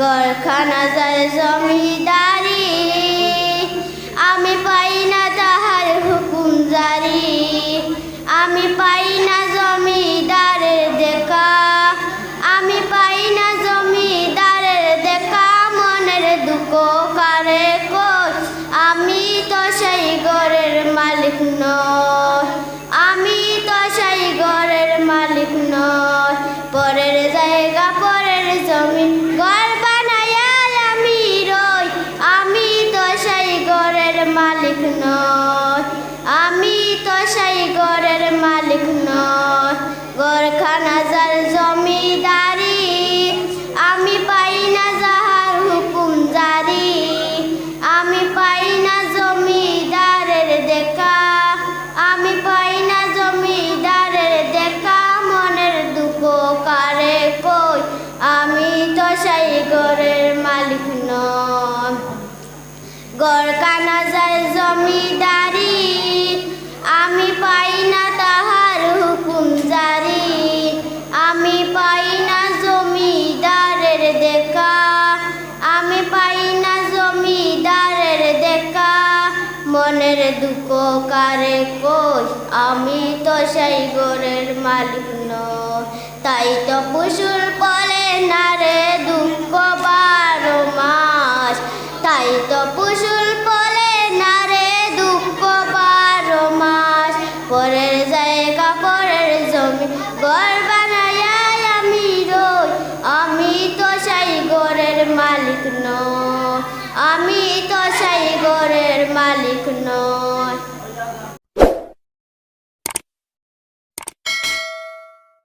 গড়খানা যায় জমিদারি, আমি পাই না তাহার হুকুম জারি। আমি পাই না জমিদারের দেখা, আমি পাই না জমিদারের দেখা। মনের দুঃখ কারে কই আমি তো সেই ঘরের মালিক নয় আমি তো সেই ঘরের মালিক নয় পরের জায়গা, পরের জমি মালিক নয় আমি তো সেই ঘরের মালিক নয় গরখানা যার জমিদারি, আমি পাই না যাহার হুকুম জারি। আমি পাই না জমিদারের দেখা, আমি পাই না জমিদারের দেখা। মনের দুঃখ কারে কই? আমি তো সেই ঘরের মালিক নয় গড়কানা মনের দুঃখ কারে কই? আমি তো সেই ঘরের মালিক নয় তাই তো পুষুর বলে, না রে দুঃখ বারো মাস। তাই তো পুষুর বলে, না রে দুঃখ বারো মাস। পরের জায়গা, পরের জমি, ঘর বানায়া আমি রই। আমি তো সেই ঘরের মালিক নয় আমি know.